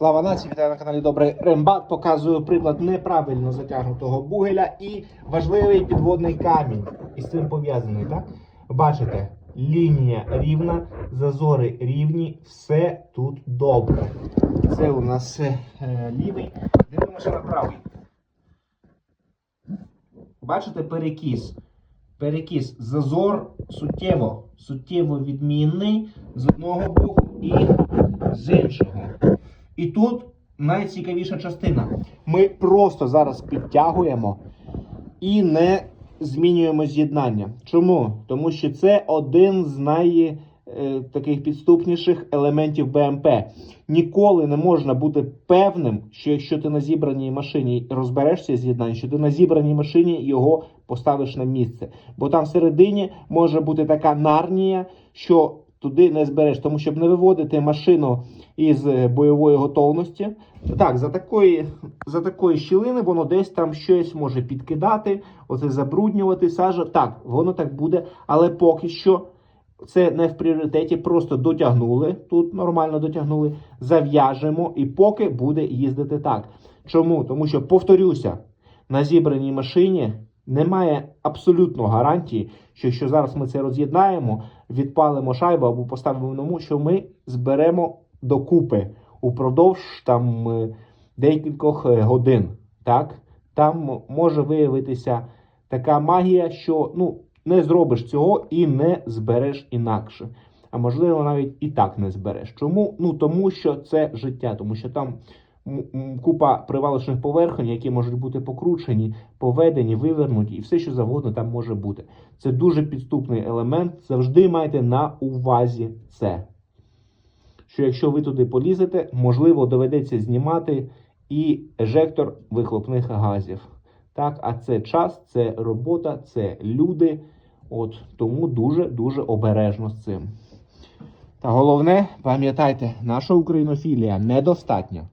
Слава нації, вітаю на каналі Добрий Рембат. Показую приклад неправильно затягнутого бугеля і важливий підводний камінь із цим пов'язаний. Так? Бачите, лінія рівна, зазори рівні, все тут добре. Це у нас е, лівий. Дивимося на правий. Бачите перекіс. Перекіс. Зазор суттєво, суттєво відмінний з одного боку і з іншого. І тут найцікавіша частина. Ми просто зараз підтягуємо і не змінюємо з'єднання. Чому? Тому що це один з най е, таких підступніших елементів БМП. Ніколи не можна бути певним, що якщо ти на зібраній машині розберешся з з'єднанням, що ти на зібраній машині його поставиш на місце. Бо там всередині може бути така нарнія, що туди не збереш, тому щоб не виводити машину із е, бойової готовності. Так, за такої, за такої щілини воно десь там щось може підкидати, оце забруднювати, сажа. Так, воно так буде, але поки що це не в пріоритеті, просто дотягнули. Тут нормально дотягнули, зав'яжемо і поки буде їздити так. Чому? Тому що, повторюся, на зібраній машині немає абсолютно гарантії, що якщо зараз ми це роз'єднаємо, відпалимо шайбу або поставимо нову, що ми зберемо докупи упродовж там е, декількох е, годин. Так? Там може виявитися така магія, що ну, не зробиш цього і не збереш інакше. А можливо, навіть і так не збереш. Чому? Ну тому що це життя, тому що там купа привалочних поверхонь, які можуть бути покручені, поведені, вивернуті, і все, що завгодно там може бути. Це дуже підступний елемент. Завжди майте на увазі це. Що якщо ви туди полізете, можливо, доведеться знімати і ежектор вихлопних газів. Так, а це час, це робота, це люди. От тому дуже дуже обережно з цим. Та головне, пам'ятайте, наша українофілія недостатня.